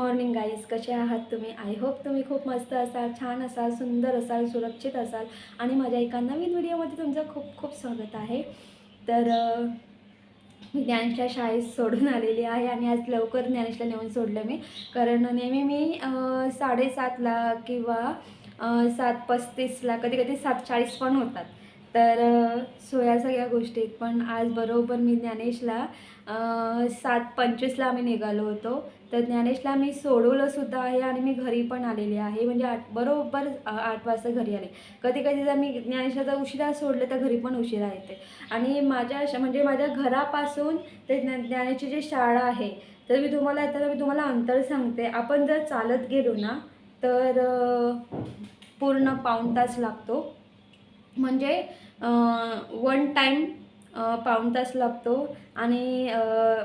Morning guys कसे आहात तुम्ही? आय होप तुम्ही खूप मस्त असाल छान असाल सुंदर असाल सुरक्षित असाल. आणि माझ्या एका नवीन व्हिडिओमध्ये तुमचं खूप खूप स्वागत आहे. तर मी ज्ञानेशला शाळेत सोडून आलेली आहे आणि आज लवकर ज्ञानेशला नेऊन सोडलं मी. कारण नेहमी मी साडेसातला किंवा सात पस्तीसला कधी कधी सात चाळीस पण होतात. तर सो या सगळ्या गोष्टीत पण आज बरोबर मी ज्ञानेशला सात पंचवीसला आम्ही निघालो होतो. तर ज्ञानेशला मी सोडवलंसुद्धा आहे आणि मी घरी पण आलेली आहे. म्हणजे आठ बरोबर आठ वाजता घरी आले. कधी कधी जर मी ज्ञानेशला जर उशिरा सोडलं तर घरी पण उशिरा येते. आणि माझ्या अशा म्हणजे माझ्या घरापासून ते ज्ञा ज्ञानेची जी शाळा आहे तर मी तुम्हाला तर मी तुम्हाला अंतर सांगते. आपण जर चालत गेलो ना तर पूर्ण पाऊण तास लागतो. म्हणजे वन टाईम पाऊण तास लागतो. आणि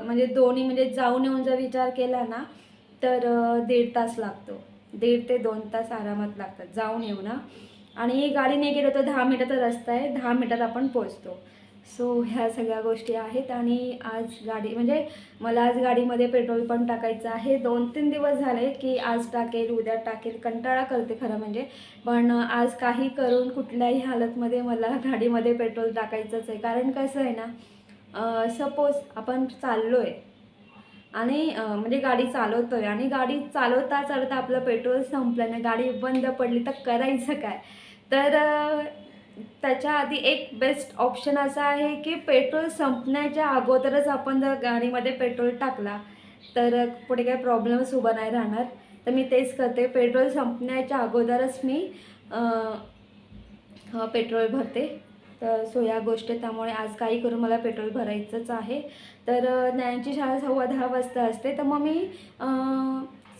म्हणजे दोन्ही म्हणजे जाऊन येऊन जर विचार केला ना तर दीड तास लागतो. दीड ते दोन तास आरामात लागतात जाऊन येऊ ना आणि गाडीने गेलो तर दहा मिनटाचा रस्ता आहे. दहा मिनटात आपण पोचतो सो ह्या सगळ्या गोष्टी आहेत आणि आज गाडी म्हणजे मला आज गाडीमध्ये पेट्रोल पण टाकायचं आहे. दोन तीन दिवस झाले की आज टाकेल उद्या टाकेल कंटाळा करते खरं म्हणजे. पण आज काही करून कुठल्याही हालतमध्ये मला गाडीमध्ये पेट्रोल टाकायचंच आहे. कारण कसं आहे ना सपोज आपण चाललो आहे आणि म्हणजे गाडी चालवतो आहे आणि गाडी चालवता चालवता आपलं पेट्रोल संपलं ना गाडी बंद पडली तर करायचं काय? तर त्याच्या आधी एक बेस्ट ऑप्शन असा आहे की पेट्रोल संपण्याच्या अगोदरच आपण जर गाडीमध्ये पेट्रोल टाकला तर पुढे काही प्रॉब्लेम्स उभा नाही राहणार. तर मी तेच करते. पेट्रोल संपण्याच्या अगोदरच मी पेट्रोल भरते. तर सो या गोष्टी त्यामुळे आज काही करून मला पेट्रोल भरायचंच आहे. तर न्यायांची शाळा सव्वा दहा वाजता असते. तर मग मी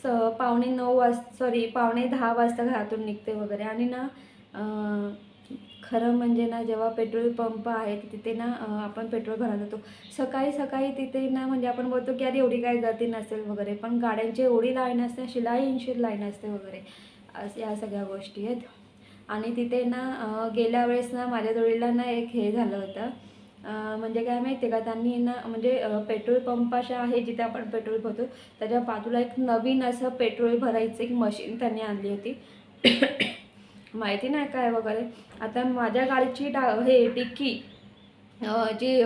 स पावणे नऊ वाज सॉरी पावणे दहा वाजता घरातून निघते वगैरे. आणि ना खरं म्हणजे ना जेव्हा पेट्रोल पंप आहे तिथे ना आपण पेट्रोल भरायला जातो. सकाळी सकाळी तिथे ना म्हणजे आपण बोलतो की अरे एवढी काही गर्दी नसेल वगैरे. पण गाड्यांची एवढी लाईन असते शिलाई इंशीर लाईन असते वगैरे. असं या सगळ्या गोष्टी आहेत. आणि तिथे ना गेल्या वेळेस ना माझ्या जोडीला ना एक हे झालं होतं. म्हणजे काय माहिती आहे का त्यांनी ना म्हणजे पेट्रोल पंप अशा आहे जिथे आपण पेट्रोल भरतो त्याच्या बाजूला एक नवीन असं पेट्रोल भरायचं एक मशीन त्यांनी आणली होती. माहिती नाही काय वगैरे. आता माझ्या गाडीची डा हे डिक्की जी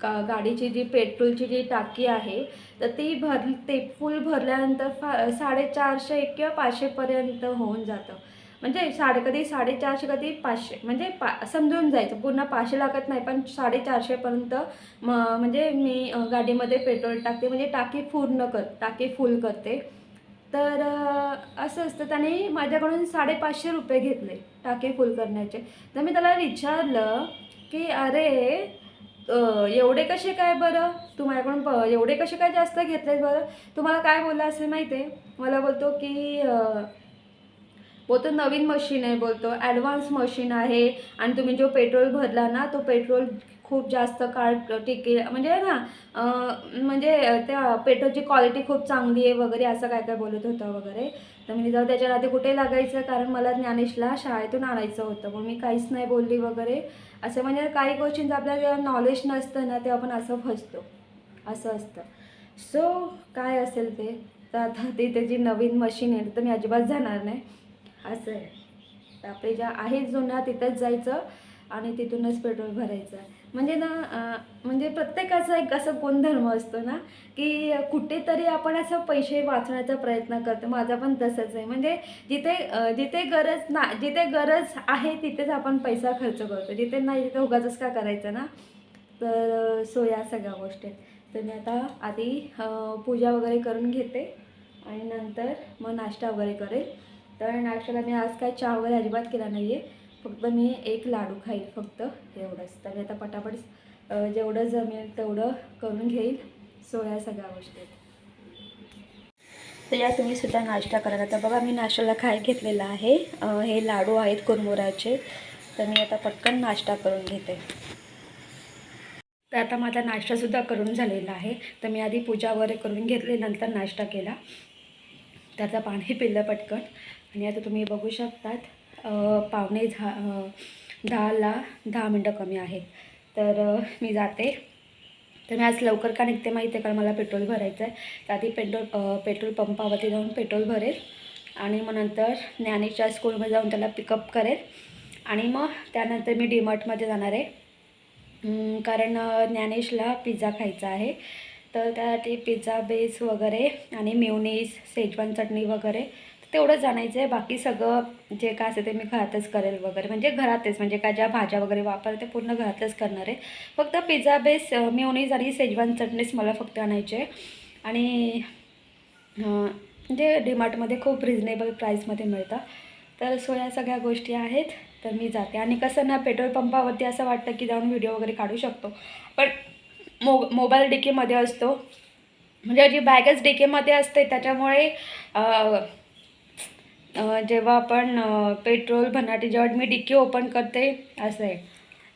का गाडीची जी पेट्रोलची जी टाकी आहे तर ती भर ते फुल भरल्यानंतर फा साडेचारशे किंवा पाचशेपर्यंत होऊन जातं. म्हणजे साडे कधी साडेचारशे कधी पाचशे म्हणजे पा समजून जायचं. पूर्ण पाचशे लागत नाही पण साडेचारशेपर्यंत म म्हणजे मी गाडीमध्ये पेट्रोल टाकते. म्हणजे टाकी पूर्ण कर टाकी फुल करते. तर असं असतं. त्याने माझ्याकडून साडेपाचशे रुपये घेतले टाके फुल करण्याचे. तर मी त्याला विचारलं की अरे एवढे कसे काय बरं? तू माझ्याकडून प एवढे कसे काय जास्त घेतले बरं? तुम्हाला काय बोलला असेल माहिती आहे मला बोलतो की बोलतो नवीन मशीन आहे बोलतो. ॲडव्हान्स मशीन आहे आणि तुम्ही जो पेट्रोल भरला ना तो पेट्रोल खूप जास्त काळ टिकेल म्हणजे ना म्हणजे त्या पेट्रोलची क्वालिटी खूप चांगली आहे वगैरे असं काय काय बोलत होतं वगैरे. तर मी जाऊ त्याच्या आधी कुठे लागायचं? कारण मला ज्ञानेशला शाळेतून आणायचं होतं. मग मी काहीच नाही बोलली वगैरे. असं म्हणजे काही गोष्टींचं आपल्याला जेव्हा नॉलेज नसतं ना तेव्हा आपण असं फसतो. असं असतं. सो काय असेल ते? तर आता ती त्याची नवीन मशीन आहे तर मी अजिबात जाणार नाही. असं आहे. आपले ज्या आहेत जुन्या तिथंच जायचं आणि तिथूनच पेट्रोल भरायचं म्हणजे ना म्हणजे प्रत्येकाचा एक असं गुणधर्म असतो ना की कुठेतरी आपण असं पैसे वाचण्याचा प्रयत्न करतो. माझा पण तसंच आहे. म्हणजे जिथे जिथे गरज ना जिथे गरज आहे तिथेच आपण पैसा खर्च करतो. जिथे नाही तिथे उगाचच का करायचं ना? तर सो या सगळ्या गोष्टी आहेत. तर मी आता आधी पूजा वगैरे करून घेते आणि नंतर मग नाश्ता वगैरे करेल. तर नाश्त्याला मी आज काय चहा वगैरे अजिबात केला नाही आहे फक्त मी एक लाडू खाईल फक्त एवढंच. तर मी आता पटापट जेवढं जमेल तेवढं करून घेईल सो या सगळ्या गोष्टी. आहेत तर या तुम्ही सुद्धा नाश्ता करा तर बघा मी नाश्त्याला खाय घेतलेला आहे. हे लाडू आहेत कुरमुराचे तर मी आता पटकन नाश्ता करून घेते. तर आता माझा नाश्तासुद्धा करून झालेला आहे. तर मी आधी पूजा वगैरे करून घेतली नंतर नाश्ता केला. तर आता पाणी पिलं पटकन. आणि आता तुम्ही बघू शकतात पावणे दहा दहाला दहा मिनटं कमी आहेत. तर मी जाते. तर मी आज लवकर का निघते माहिती आहे कारण मला पेट्रोल भरायचं आहे तर आधी पेट्रोल पेट्रोल पंपावरती जाऊन पेट्रोल भरेल. आणि मग नंतर ज्ञानेशच्या स्कूलमध्ये जाऊन त्याला पिकअप करेल. आणि मग त्यानंतर मी डीमार्टमध्ये जाणार आहे. कारण ज्ञानेशला पिझ्झा खायचा आहे. तर त्यासाठी पिझ्झा बेस वगैरे आणि मेवनीज सेजवान चटणी वगैरे तेवढंच आणायचं आहे बाकी सगळं जे काय असेल ते मी घरातच करेल वगैरे. म्हणजे घरातच म्हणजे काय ज्या भाज्या वगैरे वापरते पूर्ण घरातच करणार आहे. फक्त पिझ्झा बेस मेवनीज आणि सेजवान चटणीच मला फक्त आणायचे आणि म्हणजे डीमार्टमध्ये खूप रिजनेबल प्राईसमध्ये मिळतं. तर सो या सगळ्या गोष्टी आहेत तर मी जाते. आणि कसं ना पेट्रोल पंपावरती असं वाटतं की जाऊन व्हिडिओ वगैरे काढू शकतो. पण मो मोबाईल डिकेमध्ये असतो. म्हणजे जी बॅगच डिकेमध्ये असते त्याच्यामुळे जेव्हा आपण पेट्रोल भरण्यासाठी जेव्हा मी डिक्की ओपन करते असं आहे.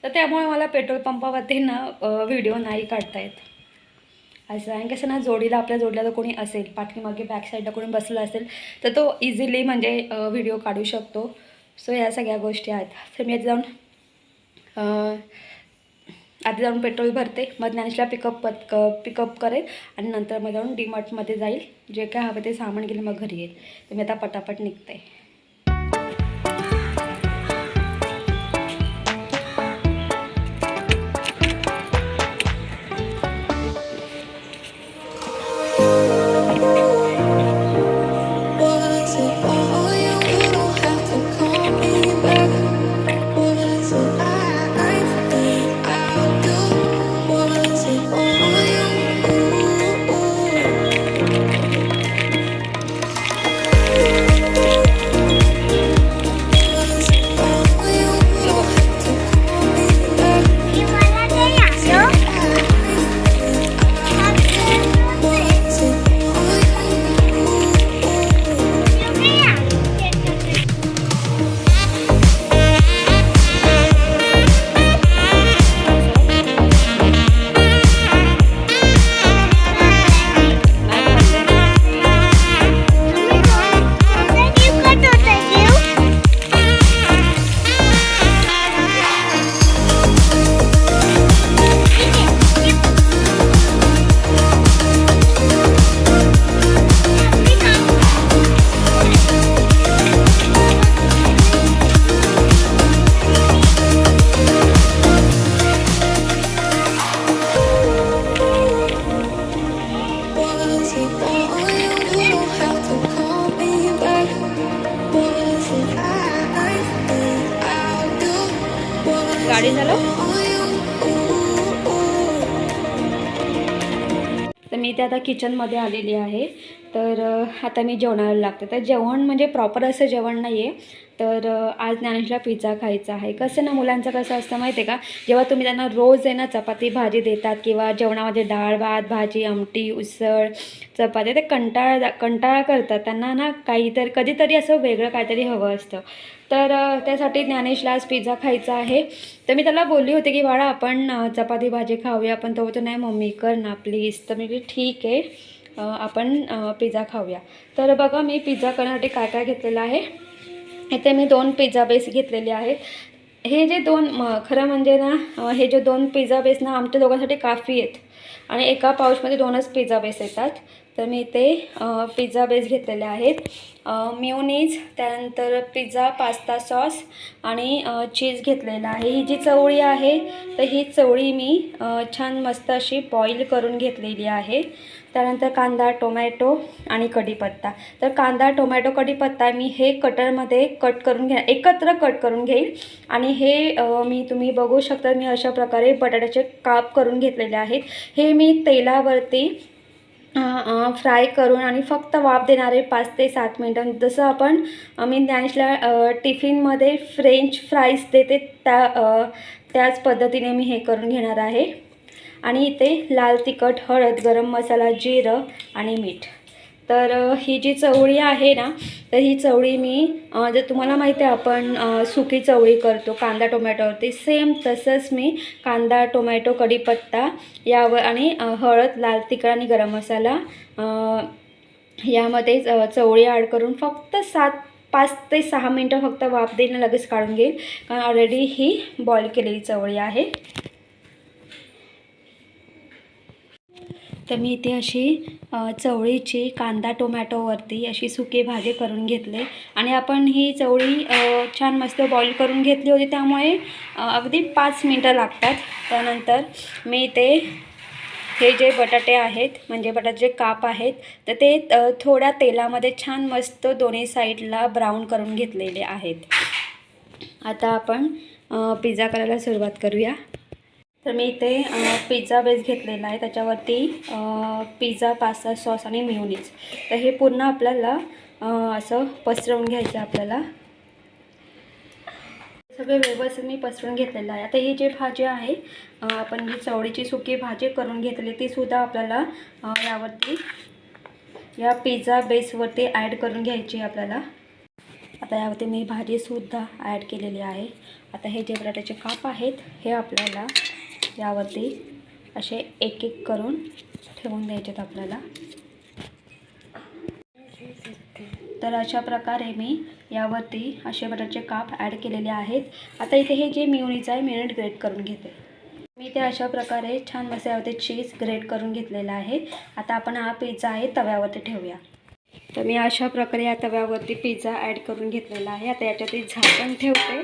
तर त्यामुळे मला पेट्रोल पंपावरती ना व्हिडिओ नाही काढता येत. असं आहे कसं ना जोडीला आपल्या जोडीला जर कोणी असेल पाठीमागे बॅक साईडला कोणी बसलं असेल तर तो इझिली म्हणजे व्हिडिओ काढू शकतो. सो या सगळ्या गोष्टी आहेत. तर मी जाऊन आधी जाऊन पेट्रोल भरते. मग ज्ञानेशला पिकअप पत पिकअप करेल आणि नंतर मग जाऊन डीमार्टमध्ये जाईल. जे काय हवं ते सामान घेईल मग घरी येईल. तर मी आता पटापट निघते. किचनमध्ये आलेली आहे. तर आता मी जेवणाला लागते. तर जेवण म्हणजे प्रॉपर असं जेवण नाही आहे तर आज ज्ञानेशला पिझ्झा खायचा आहे. कसं ना मुलांचं कसं असतं माहिती आहे का? जेव्हा तुम्ही त्यांना रोज आहे ना चपाती भाजी देतात किंवा जेवणामध्ये डाळ भात भाजी आमटी उसळ चपाती ते कंटाळा कंटाळा करतात. त्यांना ना काहीतरी कधीतरी असं वेगळं काहीतरी हवं असतं. तर त्यासाठी ज्ञानेशला आज पिझ्झा खायचा आहे. तर मी त्याला बोलली होती की बाळा आपण चपाती भाजी खाऊया पण तो बोलतो नाही मम्मी कर ना प्लीज तर मी ठीक आहे. आपण पिझ्झा खाऊया. तर बघा मी पिझ्झा करण्यासाठी काय काय घेतलेलं आहे. इथे मी दोन पिझ्झा बेस घेतलेले आहेत. हे जे दोन म खरं म्हणजे ना हे जे दोन पिझ्झा बेस ना आमच्या दोघांसाठी काफी आहेत. आणि एका पाऊचमध्ये दोनच पिझ्झा बेस येतात. तर मी इथे पिझ्झा बेस घेतलेले आहेत. म्युनीज त्यानंतर पिझ्झा पास्ता सॉस आणि चीज घेतलेला आहे. ही जी चवळी आहे तर ही चवळी मी छान मस्त अशी बॉईल करून घेतलेली आहे. त्यानंतर कांदा टोमॅटो आणि कढीपत्ता. तर कांदा टोमॅटो कढीपत्ता मी हे कटरमध्ये कट करून घ्या एकत्र कट करून घेईल. आणि हे मी तुम्ही बघू शकता मी अशा प्रकारे बटाट्याचे काप करून घेतलेले आहेत. हे मी तेलावरती फ्राय करून आणि फक्त वाफ देणारे पाच ते सात मिनटं जसं आपण मी ज्ञानेशला टिफिनमध्ये फ्रेंच फ्राईज देते त्या त्याच पद्धतीने मी हे करून घेणार आहे. आणि इथे लाल तिखट हळद गरम मसाला जिरं आणि मीठ. तर ही जी चवळी आहे ना तर ही चवळी मी जर तुम्हाला माहिती आहे आपण सुकी चवळी करतो कांदा टोमॅटोवरती. सेम तसंच मी कांदा टोमॅटो कढीपत्ता यावर आणि हळद लाल तिखट आणि गरम मसाला यामध्ये चवळी ॲड करून फक्त सात पाच ते सहा मिनटं फक्त वाफ देणं लगेच काढून घेईल. कारण ऑलरेडी ही बॉईल केलेली चवळी आहे. तर मी इथे अशी चवळीची कांदा टोमॅटोवरती अशी सुकी भाजी करून घेतले. आणि आपण ही चवळी छान मस्त बॉईल करून घेतली होती. त्यामुळे अगदी पाच मिनटं लागतात. त्यानंतर मी इथे हे जे बटाटे आहेत म्हणजे बटाटे काप आहेत तर ते थोड्या तेलामध्ये छान मस्त दोन्ही साईडला ब्राऊन करून घेतलेले आहेत. आता आपण पिझ्झा करायला सुरुवात करूया. तर मी इथे पिझ्झा बेस घेतलेला आहे. त्याच्यावरती पिझ्झा पास्ता सॉस आणि मिओनीज तर हे पूर्ण आपल्याला असं पसरवून घ्यायचं आहे आपल्याला. सगळे व्यवस्थित मी पसरून घेतलेलं आहे. आता ही जी भाजी आहे आपण जी चवळीची सुकी भाजी करून घेतली ती सुद्धा आपल्याला यावरती या पिझ्झा बेसवरती ॲड करून घ्यायची आपल्याला. आता यावरती मी भाजीसुद्धा ॲड केलेली आहे. आता हे जे बटाट्याचे काप आहेत हे आपल्याला यावरती असे एक एक करून ठेवून द्यायचे आहेत आपल्याला. तर अशा प्रकारे मी यावरती असे बटाट्याचे काप ॲड केलेले आहेत. आता इथे हे जे मिओनीज आहे मिनिट ग्रेट करून घेते. मी ते अशा प्रकारे छान मसाल्यावरती चीज ग्रेट करून घेतलेला आहे. आता आपण हा पिझ्झा आहे तव्यावरती ठेवूया. तर मी अशा प्रकारे या तव्यावरती पिझ्झा ॲड करून घेतलेला आहे. आता याच्यात झाकण ठेवते.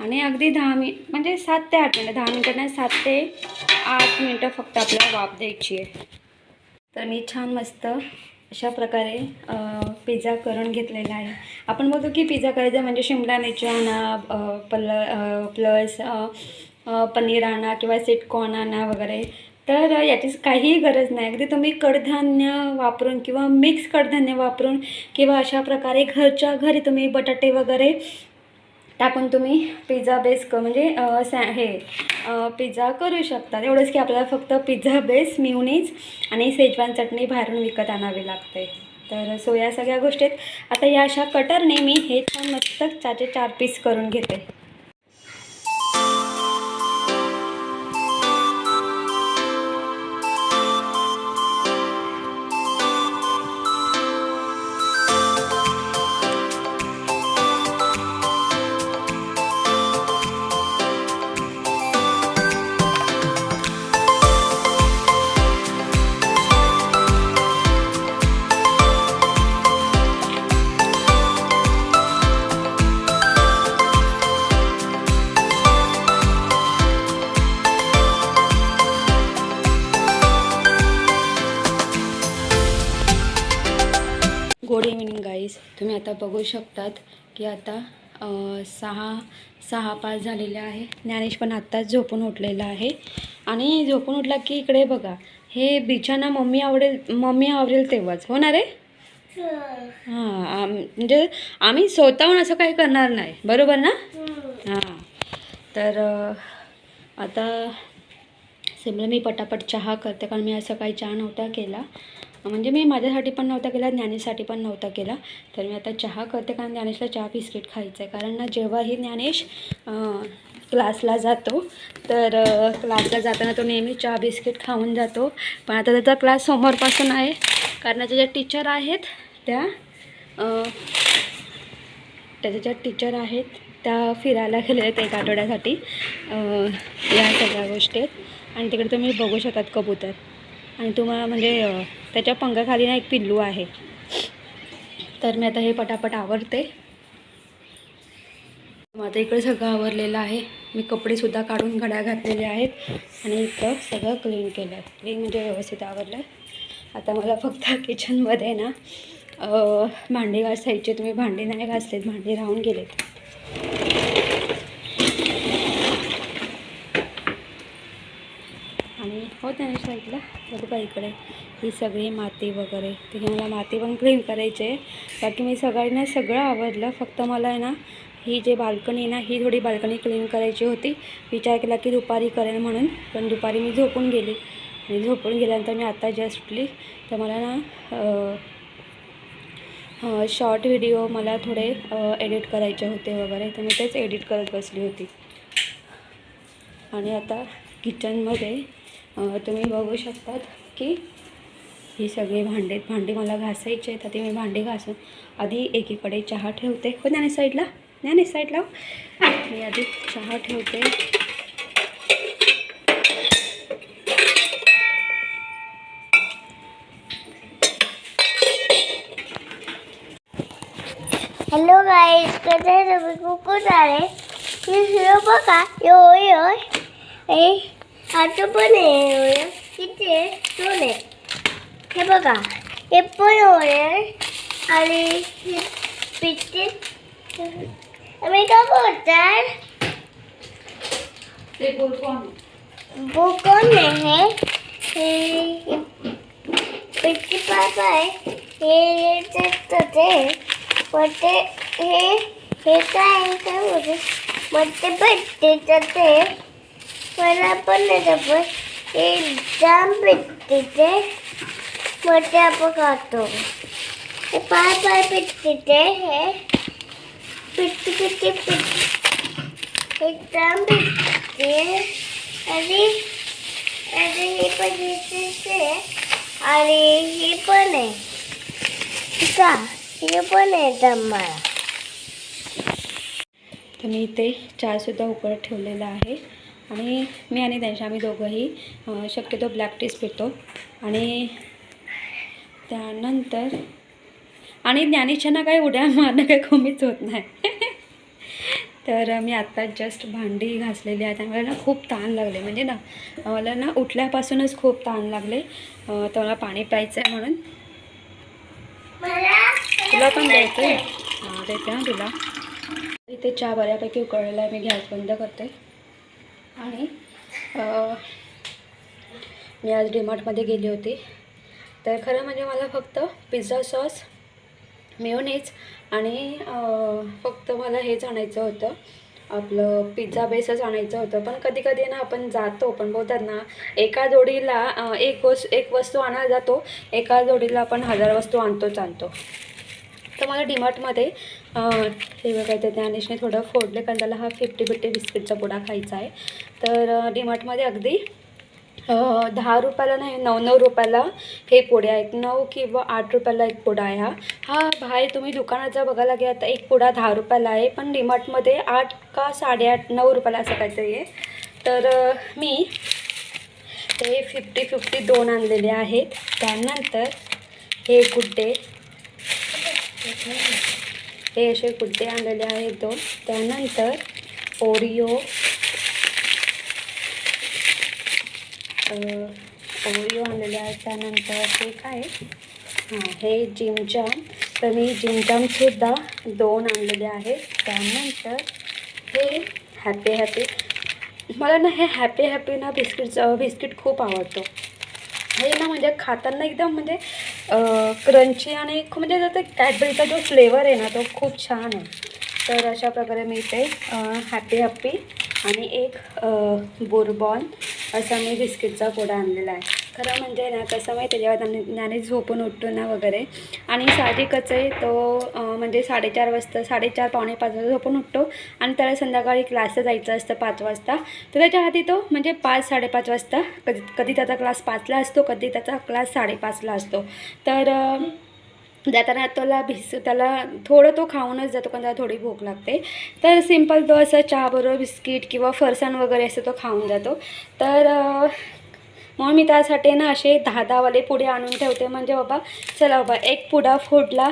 आणि अगदी दहा मिनिट म्हणजे सात ते आठ मिनटं दहा मिनटं नाही सात ते आठ मिनटं फक्त आपल्याला वाफ द्यायची आहे. तर मी छान मस्त अशा प्रकारे पिझ्झा करून घेतलेला आहे. आपण बघतो की पिझ्झा करायचा म्हणजे शिमला मिरची आणा पल प्लस पनीर आणा किंवा सिटकॉर्न आणा वगैरे. तर याची काहीही गरज नाही. अगदी तुम्ही कडधान्य वापरून किंवा मिक्स कडधान्य वापरून किंवा अशा प्रकारे घरच्या घरी तुम्ही बटाटे वगैरे टाकून तुम्ही पिझ्झा बेस क म्हणजे सॅ हे पिझ्झा करू शकता एवढंच की आपल्याला फक्त पिझ्झा बेस मिवनीज आणि सेजवान चटणी बाहेरून विकत आणावी लागते. तर सो या सगळ्या गोष्टीत आता या अशा कटरने मी हे छान मस्त चारचे चार पीस करून घेते. आता बघू शकतात की आता सहा सहा पाच झालेले आहे. ज्ञानेश पण आत्ताच झोपून उठलेला आहे. आणि झोपून उठला की इकडे बघा हे बिछाना मम्मी आवडेल मम्मी आवडेल तेव्हाच. हो ना रे? हां. आम म्हणजे आम्ही स्वतःहून असं काही करणार नाही. बरोबर ना? हां. तर आता सिमला मी पटापट चहा करते कारण मी आज सकाळी चहा नव्हता केला. म्हणजे मी माझ्यासाठी पण नव्हता केला ज्ञानेशसाठी पण नव्हता केला. तर मी आता चहा करते कारण ज्ञानेशला चहा बिस्किट खायचं आहे कारण ना जेव्हाही ज्ञानेश क्लासला जातो तर क्लासला जाताना तो नेहमी चहा बिस्किट खाऊन जातो. पण आता त्याचा क्लास सोमवारपासून आहे. कारण त्याच्या ज्या टीचर आहेत त्या त्याच्या ज्या टीचर आहेत त्या फिरायला गेलेल्या आहेत एक आठवड्यासाठी. या सगळ्या गोष्टी आहेत आणि तिकडे तुम्ही बघू शकतात कबूतर. आणि तुम्हाला म्हणजे त्याच्या पंखाखाली ना एक पिल्लू आहे. तर मी आता हे पटापट आवरते. माझं इकडे सगळं आवरलेलं आहे. मी कपडेसुद्धा काढून घड्या घातलेले आहेत आणि इथं सगळं क्लीन केलं आहे क्लीन म्हणजे व्यवस्थित आवरलं आहे आता मला फक्त किचनमध्ये ना भांडी घासायचे तुम्ही भांडी नाही घासलेत भांडी राहून गेलेत. आणि हो त्याने साईडला बघू इकडे ही सगळी माती वगैरे. तिथे मला माती पण क्लीन करायची आहे. बाकी मी सगळ्यांना सगळं आवडलं. फक्त मला आहे ना ही जे बाल्कनी ना ही थोडी बाल्कनी क्लीन करायची होती. विचार केला की दुपारी करेन म्हणून पण दुपारी मी झोपून गेली. आणि झोपून गेल्यानंतर मी आता जस्ट उठली. तर मला ना शॉर्ट व्हिडिओ मला थोडे एडिट करायचे होते वगैरे. तर मी तेच एडिट करत बसली होती. आणि आता किचनमध्ये अं, तुम्हें बगू शकता कि हे सगे भांडे भांडे मला घाइच है तो मैं भांडे घासून आधी एकीक चाहते हो ज्ञाने साईडला? ज्ञाने साईडला मी आधी चहा ठेवते. हॅलो गाईज कुछ आ रहे ये खूप झाले बघा. योय योय आता पण आहे किती दोन आहे हे बघा हे पण आहे आणि पिच्चे आम्ही काय बोलतात बुकोन आहे हे पिच्ची पापा आहे हे ते पण ते हे हे काय मग ते भेटते तर ते मला पण नाही जपत हे जाम भेटते ते मग ते आपण खातो हे पाय पाय पिटते ते हे पिट्टी पिट्टी पिट्टी हे जाम भेटते आणि आणि हे पण भेटते आणि हे पण आहे का हे पण आहे जाम मला तर मी इथे चहासुद्धा उकळत ठेवलेला आहे. आणि मी आणि त्यांच्या आम्ही दोघंही शक्यतो ब्लॅक टीच पितो. आणि त्यानंतर आणि ज्ञानेशांना काही उड्या मारणं काही कमीच होत नाही. तर मी आत्ता जस्ट भांडी घासलेली आहे त्यामुळे ना खूप ताण लागले. म्हणजे ना मला ना उठल्यापासूनच खूप ताण लागले. तर मला पाणी प्यायचं आहे म्हणून. तुला पण द्यायचं आहे हां देते ना तुला. इथे चहा बऱ्यापैकी उकळलेला आहे. मी गॅस बंद करते. आणि मी आज डीमार्टमध्ये गेली होती. तर खरं म्हणजे मला फक्त पिझ्झा सॉस मेयोनीज आणि फक्त मला हेच आणायचं होतं. आपलं पिझ्झा बेसच आणायचं होतं. पण कधी कधी ना आपण जातो पण बोलतात ना एका जोडीला एक वस एक वस्तू आणायला जातो एका जोडीला आपण हजार वस्तू आणतोच आणतो. तर मला डिमार्टमध्ये हे बघायचं त्या ज्ञानेशने थोडं फोडले कारण त्याला हा फिफ्टी फिफ्टी बिस्किटचा पुडा खायचा आहे. तर डिमार्टमध्ये अगदी दहा रुपयाला नाही नऊ नऊ रुपयाला हे पुडे आहेत. नऊ किंवा आठ रुपयाला एक पुडा आहे हा. हा बाहेर तुम्ही दुकानात जर बघायला गेला तर एक पुडा दहा रुपयाला आहे पण डिमार्टमध्ये आठ का साडेआठ नऊ रुपयाला असं काहीतरी आहे. तर मी हे फिफ्टी फिफ्टी दोन आणलेले आहेत. त्यानंतर हे गुड्डे हे असे गुड्डे आणलेले आहेत दोन. त्यानंतर ओरिओ ओरिओ आणलेले आहेत. त्यानंतर हे काय? हां हे जिमजाम तर मी जिमजामसुद्धा दोन आणलेले आहेत. त्यानंतर हे हॅपी हॅपी मला ना हे हॅपी हॅपी ना बिस्किटचं बिस्किट खूप आवडतो. हे ना म्हणजे खाताना एकदम म्हणजे क्रंची आणि खूप म्हणजे त्याचा कॅडबरीचा जो फ्लेवर आहे ना तो खूप छान आहे. तर अशा प्रकारे मी इथे हॅपी हॅप्पी आणि एक बोरबॉन असा मी बिस्किटचा कोडा आणलेला आहे. खरं म्हणजे ना कसं माहिती जेव्हा त्यांनी त्याने झोपून उठतो ना वगैरे आणि साहजिकच आहे तो म्हणजे साडेचार वाजता साडेचार पावणे पाच वाजता झोपून उठतो आणि त्याला संध्याकाळी क्लासला जायचं असतं पाच वाजता. तर त्याच्या आधी तो म्हणजे पाच साडेपाच वाजता कधी कधी त्याचा क्लास पाचला असतो कधी त्याचा क्लास साडेपाचला असतो. तर जाताना त्याला भिस त्याला थोडं तो खाऊनच जातो कारण त्याला थोडी भूक लागते. तर सिंपल तो असं चहाबरोबर बिस्किट किंवा फरसाण वगैरे असं तो खाऊन जातो. तर म्हणून मी त्यासाठी ना असे दहा दहावाले पुढे आणून ठेवते. म्हणजे बाबा चला बाबा एक पुडा फोडला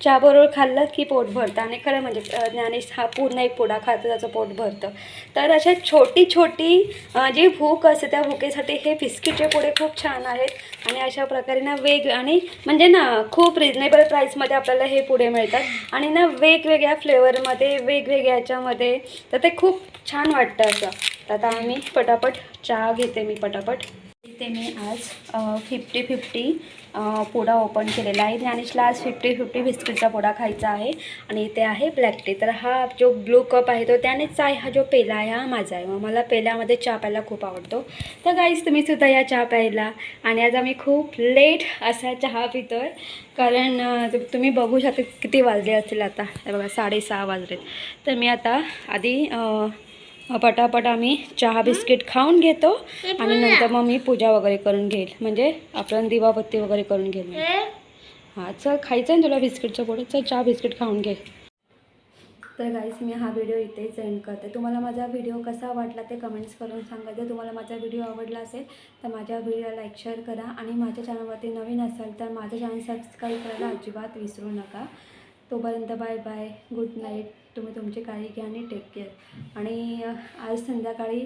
चहाबरोबर खाल्लं की पोट भरतं. आणि खरं म्हणजे ज्ञानेश हा पूर्ण एक पुडा खातो त्याचं पोट भरतं. तर अशा छोटी छोटी जी भूक असते त्या भुकेसाठी हे बिस्किटचे पुडे खूप छान आहेत. आणि अशा प्रकारे ना वेग आणि म्हणजे ना खूप रिजनेबल प्राईसमध्ये आपल्याला हे पुढे मिळतात. आणि ना वेगवेगळ्या फ्लेवरमध्ये वेगवेगळ्या याच्यामध्ये तर ते खूप छान वाटतं असं. तर आता आम्ही पटापट चहा घेते मी पटापट. इथे मी आज फिफ्टी फिफ्टी पोडा ओपन केलेला आहे. ज्ञानेशला आज फिफ्टी फिफ्टी बिस्किटचा पोडा खायचा आहे आणि इथे आहे ब्लॅक टी तर हा जो ब्लू कप आहे तो त्यानेच आहे. हा जो पेला आहे हा माझा आहे. मग मला पेल्यामध्ये चहा प्यायला खूप आवडतो. तर गाईज तुम्ही सुद्धा या चहा प्यायला. आणि आज आम्ही खूप लेट असा चहा पितो आहे कारण तुम्ही बघू शकता किती वाजले असतील आता. बघा साडेसहा वाजलेत. तर मी आता आधी पटापट आम्ही चहा बिस्किट खाऊन घेतो. आणि नंतर मग मी पूजा वगैरे करून घेईल. म्हणजे आपण दिवाबत्ती वगैरे करून घेईल. हां? चल खायचं आहे ना तुला बिस्किटचं पुढे चल चहा बिस्किट खाऊन घे. तर गाईस मी हा व्हिडिओ इथेच एंड करते. तुम्हाला माझा व्हिडिओ कसा वाटला ते कमेंट्स करून सांगा. जर तुम्हाला माझा व्हिडिओ आवडला असेल तर माझ्या व्हिडिओला लाईक शेअर करा. आणि माझ्या चॅनलवरती नवीन असाल तर माझं चॅनल सबस्क्राईब करायला अजिबात विसरू नका. तोपर्यंत बाय बाय गुड नाईट तुम्ही तुमची काळजी घ्या आणि टेक केअर आणि आज संध्याकाळी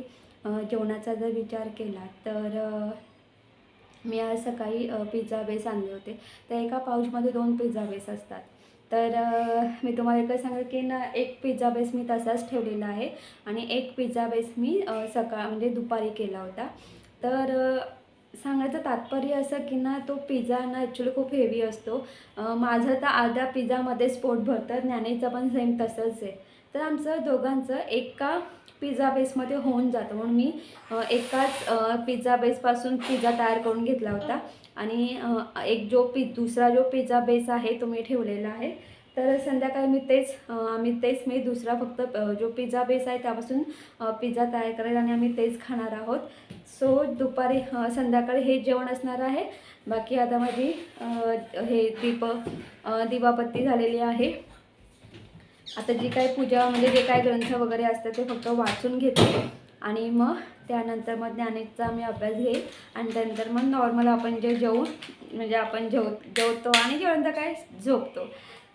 जेवणाचा जर विचार केला तर मी आज सकाळी पिझ्झा बेस आणले होते. तर एका पाऊचमध्ये दोन पिझ्झा बेस असतात. तर मी तुम्हाला एकच सांगेल की ना एक पिझ्झा बेस मी तसाच ठेवलेला आहे. आणि एक पिझ्झा बेस मी सकाळ म्हणजे दुपारी केला होता. तर सांगायचं तात्पर्य असं की ना तो पिझ्झा ना ॲक्च्युली खूप हेवी असतो. माझं तर अर्ध्या पिझ्झामध्येच पोट भरतं ज्ञानेचं पण सेम तसंच आहे. तर आमचं दोघांचं एका पिझ्झा बेसमध्ये होऊन जातं. म्हणून मी एकाच पिझ्झा बेसपासून पिझ्झा तयार करून घेतला होता. आणि एक जो पि दुसरा जो पिझ्झा बेस आहे तो मी ठेवलेला आहे. तर संध्याकाळी मी तेच आम्ही तेच मी दुसरा फक्त जो पिझ्झा बेस आहे त्यापासून पिझ्झा तयार करेल आणि आम्ही तेच खाणार आहोत. सो दुपारी संध्याकाळी हे जेवण असणार आहे. बाकी आता माझी हे दीप दिवापत्ती दिवाबत्ती झालेली आहे. आता जी काय पूजा म्हणजे जे काय ग्रंथ वगैरे असतात ते फक्त वाचून घेते. आणि मग त्यानंतर मग ज्ञानेचा मी अभ्यास घेईल. आणि त्यानंतर मग नॉर्मल आपण जे जेवू म्हणजे आपण जेव जेवतो आणि जेवण काय झोपतो.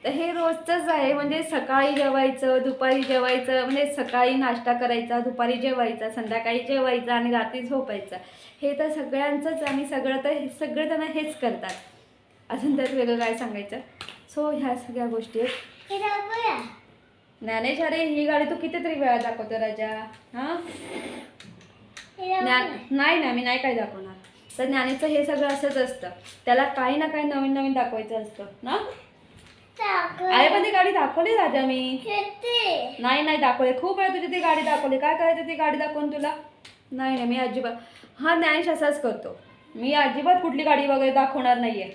तर हे रोजचंच आहे. म्हणजे सकाळी जेवायचं दुपारी जेवायचं म्हणजे सकाळी नाश्ता करायचा दुपारी जेवायचा संध्याकाळी जेवायचं आणि रात्री झोपायचं. हे तर सगळ्यांचंच आणि सगळं तर सगळेजण हेच करतात. अजून त्यात वेगळं काय सांगायचं? सो ह्या सगळ्या गोष्टी आहेत. ज्ञानेश अरे ही गाडी तू कितीतरी वेळा दाखवतो राजा. हां? ज्ञान. नाही ना मी नाही काय दाखवणार. तर ज्ञानेचं हे सगळं असंच असतं. त्याला काही ना काही नवीन नवीन दाखवायचं असतं. ना? अरे पण ती गाडी दाखवली राजा मी? नाही नाही दाखवली. खूप वेळा तुझी ती गाडी दाखवली. काय करायचं ती गाडी दाखवून तुला? नाही नाही मी अजिबात. हा ज्ञानेश असाच करतो. मी अजिबात कुठली गाडी वगैरे दाखवणार नाहीये.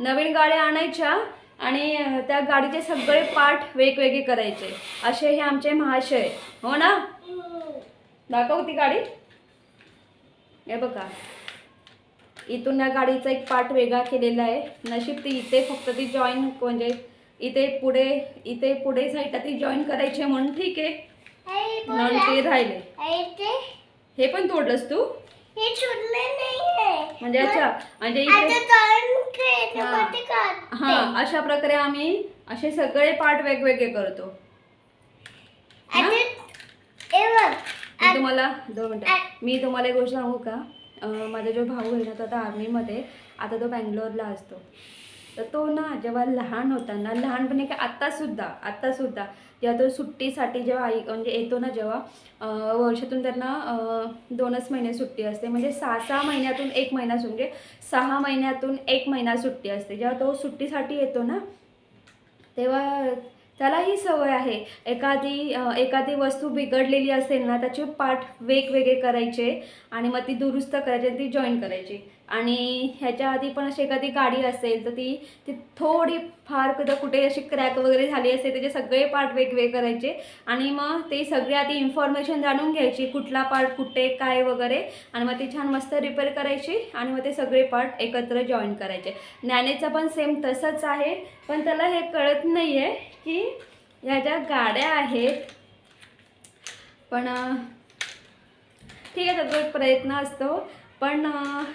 नवीन गाड्या आणायच्या आणि त्या गाडीचे सगळे पार्ट वेगवेगळे करायचे. असे हे आमचे महाशय हो ना? दाखव ती गाडी. हे बघा. इथून या गाडीचा एक पार्ट वेगळा केलेला आहे. नशीब ती इथे फक्त ती जॉईन म्हणजे इथे पुढे इथे पुढे साईडला ती जॉईन करायची आहे म्हणून ठीक आहे. म्हणून. ते राहिले. हे पण तोडलंस तू? हे म्हणजे अच्छा म्हणजे इथे. हा. अशा प्रकारे आम्ही असे सगळे पार्ट वेगवेगळे करतो. तुम्हाला दोन मिनटं. मी तुम्हाला एक गोष्ट सांगू का? माझा जो भाऊ आहे ना तो आता आर्मीमध्ये आता तो बँगलोरला असतो. तर तो ना जेव्हा लहान होता ना लहानपणी का आत्तासुद्धा आत्तासुद्धा जेव्हा तो सुट्टीसाठी जेव्हा आई म्हणजे येतो ना जेव्हा वर्षातून त्यांना दोनच महिने सुट्टी असते. म्हणजे सहा सहा महिन्यातून एक महिना म्हणजे सहा महिन्यातून एक महिना सुट्टी असते. जेव्हा तो सुट्टीसाठी येतो ना तेव्हा त्याला ही सवय आहे. एखादी एखादी वस्तू बिघडलेली असेल ना त्याचे पार्ट वेगवेगळे करायचे आणि मग ती दुरुस्त करायची आणि ती जॉईन करायची. आणि ह्याच्या आधी पण अशी एखादी गाडी असेल तर ती ती थोडी फार कुठं कुठे अशी क्रॅक वगैरे झाली असेल त्याचे सगळे पार्ट वेगवेगळे करायचे. आणि मग ते सगळे आधी इन्फॉर्मेशन जाणून घ्यायची कुठला पार्ट कुठे काय वगैरे. आणि मग ती छान मस्त रिपेअर करायची आणि मग ते सगळे पार्ट एकत्र जॉईन करायचे. ज्ञानेचा पण सेम तसंच आहे पण त्याला हे कळत नाही आहे की ह्या ज्या गाड्या आहेत पण ठीक आहे त्याचा एक प्रयत्न असतो. पण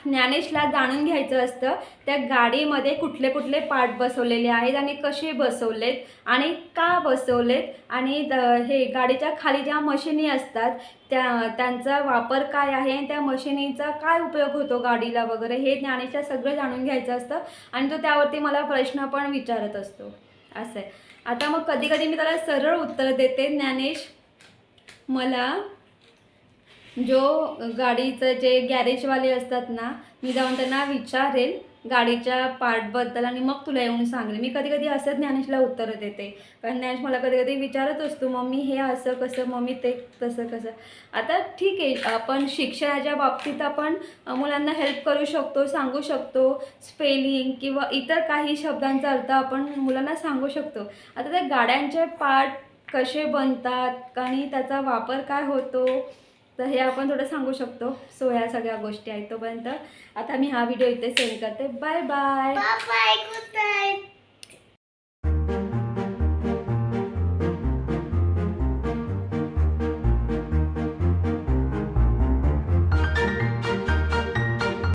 ज्ञानेशला जाणून घ्यायचं असतं त्या गाडीमध्ये कुठले कुठले पार्ट बसवलेले आहेत आणि कसे बसवलेत आणि का बसवलेत आणि द- हे गाडीच्या खाली ज्या मशिनी असतात त्या त्यांचा वापर काय आहे आणि त्या मशिनीचा काय उपयोग होतो गाडीला वगैरे हे ज्ञानेशला सगळं जाणून घ्यायचं असतं आणि तो त्यावरती मला प्रश्न पण विचारत असतो. असं आहे. आता मग कधी कधी मी त्याला सरळ उत्तर देते. ज्ञानेश मला जो गाडीचं जे गॅरेजवाले असतात ना मी जाऊन त्यांना विचारेल गाडीच्या पार्टबद्दल आणि मग तुला येऊन सांगेल. मी कधी कधी असं ज्ञानेशला उत्तरं देते. कारण ज्ञानेश मला कधी कधी विचारत असतो मम्मी हे असं कसं? मम्मी ते तसं कसं? आता ठीक आहे आपण शिक्षणाच्या बाबतीत आपण मुलांना हेल्प करू शकतो सांगू शकतो. स्पेलिंग किंवा इतर काही शब्दांचा अर्थ आपण मुलांना सांगू शकतो. आता त्या गाड्यांचे पार्ट कसे बनतात? आणि त्याचा वापर काय होतो? तर हे आपण थोडं सांगू शकतो. सो ह्या सगळ्या गोष्टी आहेत तोपर्यंत. आता मी हा व्हिडिओ इथे सेंड करते. Bye bye bye good night